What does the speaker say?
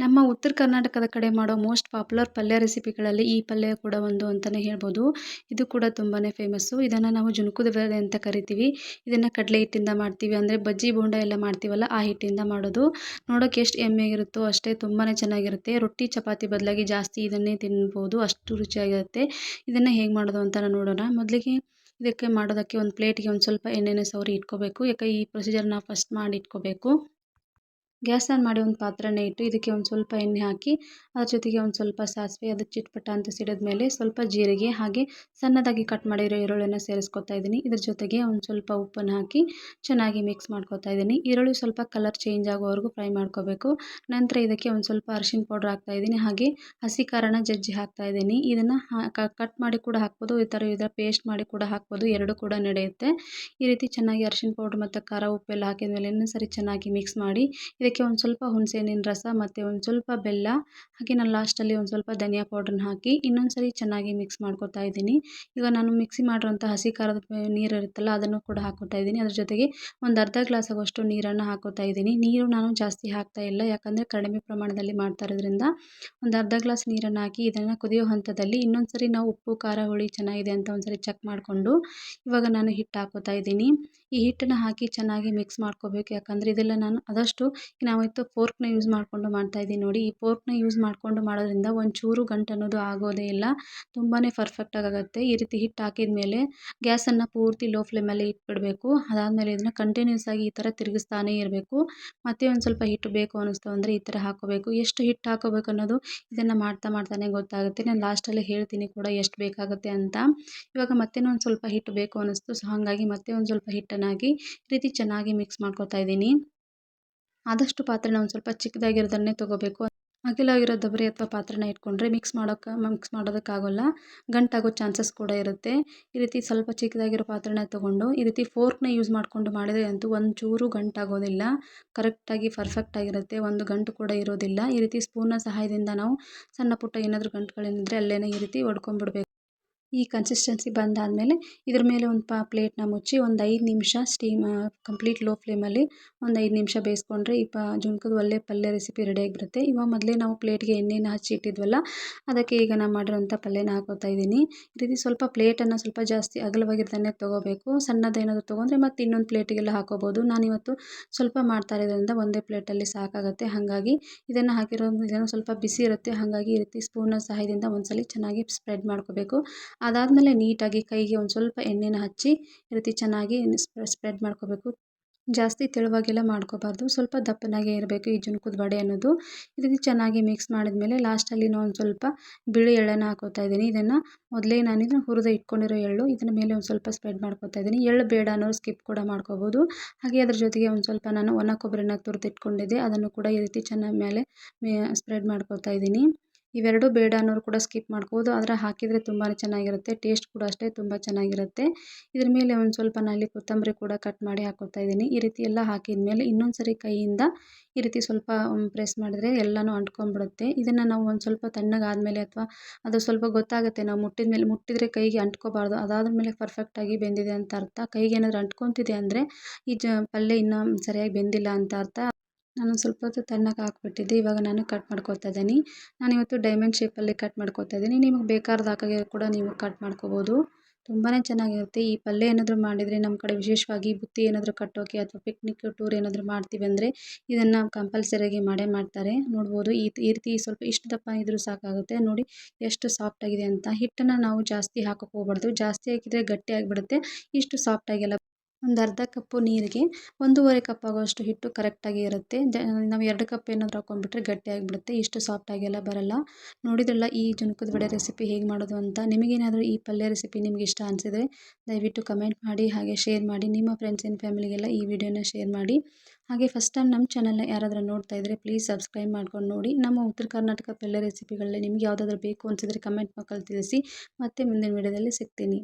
ನಮ್ಮ ಉತ್ತರ ಕರ್ನಾಟಕದ ಕಡೆ ಮಾಡೋ ಮೋಸ್ಟ್ ಪಾಪ್ಯುಲರ್ ಪಲ್ಯ ರೆಸಿಪಿಗಳಲ್ಲಿ ಈ ಪಲ್ಯ ಕೂಡ ಒಂದು ಅಂತಲೇ ಹೇಳ್ಬೋದು. ಇದು ಕೂಡ ತುಂಬಾ ಫೇಮಸ್ಸು ಇದನ್ನು ನಾವು ಜುನಕುದ ಬೇಳೆ ಅಂತ ಕರಿತೀವಿ. ಇದನ್ನು ಕಡಲೆ ಹಿಟ್ಟಿಂದ ಮಾಡ್ತೀವಿ. ಅಂದರೆ ಬಜ್ಜಿ, ಬೋಂಡ ಎಲ್ಲ ಮಾಡ್ತೀವಲ್ಲ, ಆ ಹಿಟ್ಟಿಂದ ಮಾಡೋದು. ನೋಡೋಕೆ ಎಷ್ಟು ಎಮ್ಮೆಗಿರುತ್ತೋ ಅಷ್ಟೇ ತುಂಬಾ ಚೆನ್ನಾಗಿರುತ್ತೆ. ರೊಟ್ಟಿ, ಚಪಾತಿ ಬದಲಾಗಿ ಜಾಸ್ತಿ ಇದನ್ನೇ ತಿನ್ಬೋದು. ಅಷ್ಟು ರುಚಿಯಾಗಿರುತ್ತೆ. ಇದನ್ನು ಹೇಗೆ ಮಾಡೋದು ಅಂತ ನೋಡೋಣ. ಮೊದಲಿಗೆ ಇದಕ್ಕೆ ಮಾಡೋದಕ್ಕೆ ಒಂದು ಪ್ಲೇಟ್ಗೆ ಒಂದು ಸ್ವಲ್ಪ ಎಣ್ಣೆನ ಸವರಿ ಇಟ್ಕೋಬೇಕು. ಯಾಕೆ ಈ ಪ್ರೊಸೀಜರ್ನ ಫಸ್ಟ್ ಮಾಡಿ ಇಟ್ಕೋಬೇಕು. ಗ್ಯಾಸ್ ಆನ್ ಮಾಡಿ ಒಂದು ಪಾತ್ರೆನೇ ಇಟ್ಟು ಇದಕ್ಕೆ ಒಂದು ಸ್ವಲ್ಪ ಎಣ್ಣೆ ಹಾಕಿ, ಅದ್ರ ಜೊತೆಗೆ ಒಂದು ಸ್ವಲ್ಪ ಸಾಸಿವೆ ಅದು ಚಿಟ್ಪಟ ಅಂತ ಸಿಡಿದ ಮೇಲೆ ಸ್ವಲ್ಪ ಜೀರಿಗೆ ಹಾಗೆ ಸಣ್ಣದಾಗಿ ಕಟ್ ಮಾಡಿರೋ ಈರುಳ್ಳಿನ ಸೇರಿಸ್ಕೊತಾ ಇದ್ದೀನಿ. ಇದ್ರ ಜೊತೆಗೆ ಒಂದು ಸ್ವಲ್ಪ ಉಪ್ಪನ್ನು ಹಾಕಿ ಚೆನ್ನಾಗಿ ಮಿಕ್ಸ್ ಮಾಡ್ಕೊತಾ ಇದ್ದೀನಿ. ಈರುಳ್ಳಿ ಸ್ವಲ್ಪ ಕಲರ್ ಚೇಂಜ್ ಆಗೋವರೆಗೂ ಫ್ರೈ ಮಾಡ್ಕೋಬೇಕು. ನಂತರ ಇದಕ್ಕೆ ಒಂದು ಸ್ವಲ್ಪ ಅರಿಶಿನ ಪೌಡ್ರ್ ಹಾಕ್ತಾ ಇದ್ದೀನಿ. ಹಾಗೆ ಹಸಿ ಖಾರನ ಜಜ್ಜಿ ಹಾಕ್ತಾ ಇದ್ದೀನಿ. ಇದನ್ನು ಕಟ್ ಮಾಡಿ ಕೂಡ ಹಾಕ್ಬೋದು. ಈ ಥರ ಇದರ ಪೇಸ್ಟ್ ಮಾಡಿ ಕೂಡ ಹಾಕ್ಬೋದು. ಎರಡೂ ಕೂಡ ನಡೆಯುತ್ತೆ. ಈ ರೀತಿ ಚೆನ್ನಾಗಿ ಅರಿಶಿನ ಪೌಡ್ರ್ ಮತ್ತು ಖಾರ ಉಪ್ಪೆಲ್ಲ ಹಾಕಿದ ಮೇಲೆ ಇನ್ನೂ ಸರಿ ಚೆನ್ನಾಗಿ ಮಿಕ್ಸ್ ಮಾಡಿ ಒಂದು ಸ್ವಲ್ಪ ಹುಣಸೆಹಣ್ಣಿನ ರಸ ಮತ್ತು ಒಂದು ಸ್ವಲ್ಪ ಬೆಲ್ಲ, ಹಾಗೆ ನಾನು ಲಾಸ್ಟಲ್ಲಿ ಒಂದು ಸ್ವಲ್ಪ ಧನಿಯಾ ಪೌಡ್ರನ್ನ ಹಾಕಿ ಇನ್ನೊಂದು ಸರಿ ಚೆನ್ನಾಗಿ ಮಿಕ್ಸ್ ಮಾಡ್ಕೊತಾ ಇದ್ದೀನಿ. ಈಗ ನಾನು ಮಿಕ್ಸಿ ಮಾಡಿರೋಂಥ ಹಸಿ ಖಾರದ ನೀರು ಇರುತ್ತಲ್ಲ ಅದನ್ನು ಕೂಡ ಹಾಕೋತಾ ಇದ್ದೀನಿ. ಅದ್ರ ಜೊತೆಗೆ ಒಂದು ಅರ್ಧ ಗ್ಲಾಸ್ ಆಗುವಷ್ಟು ನೀರನ್ನು ಹಾಕೋತಾ ಇದ್ದೀನಿ. ನೀರು ನಾನು ಜಾಸ್ತಿ ಹಾಕ್ತಾ ಇಲ್ಲ, ಯಾಕಂದರೆ ಕಡಿಮೆ ಪ್ರಮಾಣದಲ್ಲಿ ಮಾಡ್ತಾ ಇರೋದ್ರಿಂದ ಒಂದು ಅರ್ಧ ಗ್ಲಾಸ್ ನೀರನ್ನು ಹಾಕಿ ಇದನ್ನು ಕುದಿಯೋ ಹಂತದಲ್ಲಿ ಇನ್ನೊಂದು ಸರಿ ನಾವು ಉಪ್ಪು, ಖಾರ, ಹುಳಿ ಚೆನ್ನಾಗಿದೆ ಅಂತ ಒಂದು ಸರಿ ಚೆಕ್ ಮಾಡಿಕೊಂಡು ಇವಾಗ ನಾನು ಹಿಟ್ಟು ಹಾಕೋತಾ ಇದ್ದೀನಿ. ಈ ಹಿಟ್ಟನ್ನು ಹಾಕಿ ಚೆನ್ನಾಗಿ ಮಿಕ್ಸ್ ಮಾಡ್ಕೋಬೇಕು, ಯಾಕಂದರೆ ಇದೆಲ್ಲ ನಾನು ಆದಷ್ಟು ನಾವಿತ್ತು ಫೋರ್ಕ್ನ ಯೂಸ್ ಮಾಡಿಕೊಂಡು ಮಾಡ್ತಾಯಿದ್ದೀನಿ ನೋಡಿ. ಈ ಫೋರ್ಕ್ನ ಯೂಸ್ ಮಾಡಿಕೊಂಡು ಮಾಡೋದ್ರಿಂದ ಒಂಚೂರು ಗಂಟು ಅನ್ನೋದು ಆಗೋದೇ ಇಲ್ಲ. ತುಂಬಾ ಫರ್ಫೆಕ್ಟಾಗಿ ಆಗುತ್ತೆ ಈ ರೀತಿ ಹಿಟ್ಟು ಹಾಕಿದ ಮೇಲೆ ಗ್ಯಾಸನ್ನು ಪೂರ್ತಿ ಲೋ ಫ್ಲೇಮಲ್ಲಿ ಇಟ್ಬಿಡಬೇಕು. ಅದಾದಮೇಲೆ ಇದನ್ನು ಕಂಟಿನ್ಯೂಸ್ ಆಗಿ ಈ ಥರ ತಿರುಗಿಸ್ತಾನೇ ಇರಬೇಕು. ಮತ್ತೆ ಒಂದು ಸ್ವಲ್ಪ ಹಿಟ್ಟು ಬೇಕು ಅನ್ನಿಸ್ತು ಅಂದರೆ ಈ ಥರ ಹಾಕೋಬೇಕು. ಎಷ್ಟು ಹಿಟ್ಟು ಹಾಕೋಬೇಕು ಅನ್ನೋದು ಇದನ್ನು ಮಾಡ್ತಾ ಮಾಡ್ತಾನೆ ಗೊತ್ತಾಗುತ್ತೆ. ನಾನು ಲಾಸ್ಟಲ್ಲಿ ಹೇಳ್ತೀನಿ ಕೂಡ ಎಷ್ಟು ಬೇಕಾಗುತ್ತೆ ಅಂತ. ಇವಾಗ ಮತ್ತೆ ಒಂದು ಸ್ವಲ್ಪ ಹಿಟ್ಟು ಬೇಕು ಅನ್ನಿಸ್ತು. ಸೊ, ಹಾಗಾಗಿ ಮತ್ತೆ ಒಂದು ಸ್ವಲ್ಪ ಹಿಟ್ಟನ್ನು ಹಾಕಿ ಈ ರೀತಿ ಚೆನ್ನಾಗಿ ಮಿಕ್ಸ್ ಮಾಡ್ಕೊತಾ ಇದ್ದೀನಿ. ಆದಷ್ಟು ಪಾತ್ರೆನ ಒಂದು ಸ್ವಲ್ಪ ಚಿಕ್ಕದಾಗಿರೋದನ್ನೇ ತೊಗೋಬೇಕು. ಆಗಿರೋ ದಬರಿ ಅಥವಾ ಪಾತ್ರೆನ ಇಟ್ಕೊಂಡ್ರೆ ಮಿಕ್ಸ್ ಮಾಡೋಕ್ಕೆ ಮಿಕ್ಸ್ ಮಾಡೋದಕ್ಕಾಗೋಲ್ಲ. ಗಂಟಾಗೋ ಚಾನ್ಸಸ್ ಕೂಡ ಇರುತ್ತೆ. ಈ ರೀತಿ ಸ್ವಲ್ಪ ಚಿಕ್ಕದಾಗಿರೋ ಪಾತ್ರೆನ ತೊಗೊಂಡು, ಈ ರೀತಿ ಫೋರ್ಕ್ನ ಯೂಸ್ ಮಾಡಿಕೊಂಡು ಮಾಡಿದರೆ ಅಂತೂ ಒಂಚೂರು ಗಂಟಾಗೋದಿಲ್ಲ. ಕರೆಕ್ಟಾಗಿ ಪರ್ಫೆಕ್ಟಾಗಿರುತ್ತೆ ಒಂದು ಗಂಟು ಕೂಡ ಇರೋದಿಲ್ಲ. ಈ ರೀತಿ ಸ್ಪೂನ್ನ ಸಹಾಯದಿಂದ ನಾವು ಸಣ್ಣ ಪುಟ್ಟ ಏನಾದರೂ ಗಂಟುಗಳೇನಿದ್ರೆ ಅಲ್ಲೇ ಈ ರೀತಿ ಹೊಡ್ಕೊಂಡ್ಬಿಡ್ಬೇಕು ಈ ಕನ್ಸಿಸ್ಟೆನ್ಸಿ ಬಂದಾದಮೇಲೆ ಇದ್ರ ಮೇಲೆ ಒಂದು ಪಾ ಪ್ಲೇಟನ್ನ ಮುಚ್ಚಿ ಒಂದು ಐದು ನಿಮಿಷ ಸ್ಟೀಮ್ ಕಂಪ್ಲೀಟ್ ಲೋ ಫ್ಲೇಮಲ್ಲಿ ಒಂದು ಐದು ನಿಮಿಷ ಬೇಯಿಸ್ಕೊಂಡ್ರೆ ಈ ಪಾ ಜುಣ್ಕದ ಒಳ್ಳೆ ಪಲ್ಯ ರೆಸಿಪಿ ರೆಡಿಯಾಗಿ ಬರುತ್ತೆ. ಇವಾಗ ಮೊದಲೇ ನಾವು ಪ್ಲೇಟ್ಗೆ ಎಣ್ಣೆನ ಹಚ್ಚಿ ಇಟ್ಟಿದ್ವಲ್ಲ, ಅದಕ್ಕೆ ಈಗ ನಾನು ಮಾಡಿರೋಂಥ ಪಲ್ಯನ ಹಾಕೋತಾ ಇದ್ದೀನಿ. ಈ ರೀತಿ ಸ್ವಲ್ಪ ಪ್ಲೇಟನ್ನು ಸ್ವಲ್ಪ ಜಾಸ್ತಿ ಅಗಲವಾಗಿರ್ತಾನೆ ತೊಗೋಬೇಕು. ಸಣ್ಣದೇನಾದರೂ ತೊಗೊಂಡ್ರೆ ಮತ್ತು ಇನ್ನೊಂದು ಪ್ಲೇಟಿಗೆಲ್ಲ ಹಾಕೋಬೋದು. ನಾನಿವತ್ತು ಸ್ವಲ್ಪ ಮಾಡ್ತಾ ಇರೋದ್ರಿಂದ ಒಂದೇ ಪ್ಲೇಟಲ್ಲಿ ಸಾಕಾಗುತ್ತೆ. ಹಾಗಾಗಿ ಇದನ್ನು ಹಾಕಿರೋದು ಇದನ್ನು ಸ್ವಲ್ಪ ಬಿಸಿ ಇರುತ್ತೆ. ಹಾಗಾಗಿ ಈ ರೀತಿ ಸ್ಪೂನ ಸಹಾಯದಿಂದ ಒಂದ್ಸಲಿ ಚೆನ್ನಾಗಿ ಸ್ಪ್ರೆಡ್ ಮಾಡ್ಕೋಬೇಕು. ಅದಾದಮೇಲೆ ನೀಟಾಗಿ ಕೈಗೆ ಒಂದು ಸ್ವಲ್ಪ ಎಣ್ಣೆನ ಹಚ್ಚಿ ಈ ರೀತಿ ಚೆನ್ನಾಗಿ ಸ್ಪ್ರೆಡ್ ಮಾಡ್ಕೋಬೇಕು. ಜಾಸ್ತಿ ತೆಳುವಾಗೆಲ್ಲ ಮಾಡ್ಕೋಬಾರ್ದು. ಸ್ವಲ್ಪ ದಪ್ಪನಾಗೆ ಇರಬೇಕು ಈ ಜುನ್ಕದ ವಡೆ ಅನ್ನೋದು. ಈ ರೀತಿ ಚೆನ್ನಾಗಿ ಮಿಕ್ಸ್ ಮಾಡಿದ್ಮೇಲೆ ಲಾಸ್ಟಲ್ಲಿ ಒಂದು ಸ್ವಲ್ಪ ಬಿಳಿ ಎಳ್ಳನ್ನು ಹಾಕೋತಾ ಇದ್ದೀನಿ. ಇದನ್ನು ಮೊದಲೇ ನಾನು ಇದನ್ನು ಹುರಿದು ಇಟ್ಕೊಂಡಿರೋ ಎಳ್ಳು. ಇದನ್ನ ಮೇಲೆ ಒಂದು ಸ್ವಲ್ಪ ಸ್ಪ್ರೆಡ್ ಮಾಡ್ಕೋತಾ ಇದ್ದೀನಿ. ಎಳ್ಳು ಬೇಡ ಅನ್ನೋರು ಸ್ಕಿಪ್ ಕೂಡ ಮಾಡ್ಕೋಬೋದು. ಹಾಗೆ ಅದ್ರ ಜೊತೆಗೆ ಒಂದು ಸ್ವಲ್ಪ ನಾನು ಒಣ ಕೊಬ್ಬರಿನ ತುರಿದಿಟ್ಕೊಂಡಿದ್ದೆ. ಅದನ್ನು ಕೂಡ ಈ ರೀತಿ ಚೆನ್ನಾಗಿ ಮೇಲೆ ಸ್ಪ್ರೆಡ್ ಮಾಡ್ಕೋತಾ ಇದ್ದೀನಿ. ಇವೆರಡು ಬೇಡ ಅನ್ನೋರು ಕೂಡ ಸ್ಕಿಪ್ ಮಾಡ್ಬೋದು. ಆದರೆ ಹಾಕಿದರೆ ತುಂಬಾ ಚೆನ್ನಾಗಿರುತ್ತೆ. ಟೇಸ್ಟ್ ಕೂಡ ಅಷ್ಟೇ ತುಂಬ ಚೆನ್ನಾಗಿರುತ್ತೆ. ಇದ್ರ ಮೇಲೆ ಒಂದು ಸ್ವಲ್ಪ ನಾಲಿ ಕೊತ್ತಂಬರಿ ಕೂಡ ಕಟ್ ಮಾಡಿ ಹಾಕೋತಾ ಇದ್ದೀನಿ. ಈ ರೀತಿ ಎಲ್ಲ ಹಾಕಿದ ಮೇಲೆ ಇನ್ನೊಂದು ಸರಿ ಕೈಯಿಂದ ಈ ರೀತಿ ಸ್ವಲ್ಪ ಪ್ರೆಸ್ ಮಾಡಿದ್ರೆ ಎಲ್ಲನೂ ಅಂಟ್ಕೊಂಡ್ಬಿಡುತ್ತೆ. ಇದನ್ನು ನಾವು ಒಂದು ಸ್ವಲ್ಪ ತಣ್ಣಗಾದಮೇಲೆ ಅಥವಾ ಅದು ಸ್ವಲ್ಪ ಗೊತ್ತಾಗುತ್ತೆ, ನಾವು ಮುಟ್ಟಿದ ಮೇಲೆ ಮುಟ್ಟಿದರೆ ಕೈಗೆ ಅಂಟ್ಕೋಬಾರ್ದು. ಅದಾದ ಮೇಲೆ ಪರ್ಫೆಕ್ಟಾಗಿ ಬೆಂದಿದೆ ಅಂತ ಅರ್ಥ. ಕೈಗೆ ಏನಾದರೂ ಅಂಟ್ಕೊತಿದೆ ಅಂದರೆ ಈ ಜ ಪಲ್ಯ ಇನ್ನೂ ಸರಿಯಾಗಿ ಬೆಂದಿಲ್ಲ ಅಂತ ಅರ್ಥ. ನಾನು ಸ್ವಲ್ಪ ಹೊತ್ತು ತಣ್ಣಗೆ ಹಾಕ್ಬಿಟ್ಟಿದ್ದೆ. ಇವಾಗ ನಾನು ಕಟ್ ಮಾಡ್ಕೊತಾ ಇದ್ದೀನಿ. ನಾನಿವತ್ತು ಡೈಮಂಡ್ ಶೇಪಲ್ಲಿ ಕಟ್ ಮಾಡ್ಕೊತಾ ಇದ್ದೀನಿ. ನಿಮಗೆ ಬೇಕಾದ ಹಾಗೆ ಕೂಡ ನೀವು ಕಟ್ ಮಾಡ್ಕೋಬೋದು. ತುಂಬಾ ಚೆನ್ನಾಗಿರುತ್ತೆ. ಈ ಪಲ್ಯ ಏನಾದರೂ ಮಾಡಿದರೆ ನಮ್ಮ ಕಡೆ ವಿಶೇಷವಾಗಿ ಬುತ್ತಿ ಏನಾದರೂ ಕಟ್ಟೋಕೆ ಅಥವಾ ಪಿಕ್ನಿಕ್ ಟೂರ್ ಏನಾದರೂ ಮಾಡ್ತೀವಿ ಅಂದರೆ ಇದನ್ನು ಕಂಪಲ್ಸರಿಯಾಗಿ ಮಾಡೇ ಮಾಡ್ತಾರೆ. ನೋಡ್ಬೋದು. ಈ ಈ ರೀತಿ ಸ್ವಲ್ಪ ಇಷ್ಟು ದಪ್ಪ ಇದ್ದರೂ ಸಾಕಾಗುತ್ತೆ. ನೋಡಿ ಎಷ್ಟು ಸಾಫ್ಟಾಗಿದೆ ಅಂತ. ಹಿಟ್ಟನ್ನು ನಾವು ಜಾಸ್ತಿ ಹಾಕೋಕೆ ಹೋಗ್ಬಾರ್ದು. ಜಾಸ್ತಿ ಹಾಕಿದರೆ ಗಟ್ಟಿ ಆಗಿಬಿಡುತ್ತೆ. ಇಷ್ಟು ಸಾಫ್ಟಾಗೆಲ್ಲ ಒಂದು ಅರ್ಧ ಕಪ್ಪು ನೀರಿಗೆ ಒಂದೂವರೆ ಕಪ್ ಆಗೋವಷ್ಟು ಹಿಟ್ಟು ಕರೆಕ್ಟಾಗಿ ಇರುತ್ತೆ. ನಾವು ಎರಡು ಕಪ್ ಏನಾದರೂ ಹಾಕೊಂಡ್ಬಿಟ್ರೆ ಗಟ್ಟಿಯಾಗಿಬಿಡುತ್ತೆ ಇಷ್ಟು ಸಾಫ್ಟಾಗೆಲ್ಲ ಬರಲ್ಲ. ನೋಡಿದ್ರಲ್ಲ ಈ ಜುನ್ಕದ ವಡೆ ರೆಸಿಪಿ ಹೇಗೆ ಮಾಡೋದು ಅಂತ. ನಿಮಗೇನಾದರೂ ಈ ಪಲ್ಯ ರೆಸಿಪಿ ನಿಮ್ಗೆ ಇಷ್ಟ ಅನಿಸಿದ್ರೆ ದಯವಿಟ್ಟು ಕಮೆಂಟ್ ಮಾಡಿ, ಹಾಗೆ ಶೇರ್ ಮಾಡಿ. ನಿಮ್ಮ ಫ್ರೆಂಡ್ಸ್ ಆ್ಯಂಡ್ ಫ್ಯಾಮಿಲಿಗೆಲ್ಲ ಈ ವಿಡಿಯೋನ ಶೇರ್ ಮಾಡಿ. ಹಾಗೆ ಫಸ್ಟ್ ಟೈಮ್ ನಮ್ಮ ಚಾನಲ್ನ ಯಾರಾದರೂ ನೋಡ್ತಾ ಇದ್ದರೆ ಪ್ಲೀಸ್ ಸಬ್ಸ್ಕ್ರೈಬ್ ಮಾಡ್ಕೊಂಡು ನೋಡಿ. ನಮ್ಮ ಉತ್ತರ ಕರ್ನಾಟಕ ಪಲ್ಯ ರೆಸಿಪಿಗಳಲ್ಲಿ ನಿಮ್ಗೆ ಯಾವುದಾದ್ರೂ ಬೇಕು ಅನಿಸಿದ್ರೆ ಕಮೆಂಟ್ ಮಕ್ಕಳು ತಿಳಿಸಿ. ಮತ್ತೆ ಮುಂದಿನ ವಿಡಿಯೋದಲ್ಲಿ ಸಿಗ್ತೀನಿ.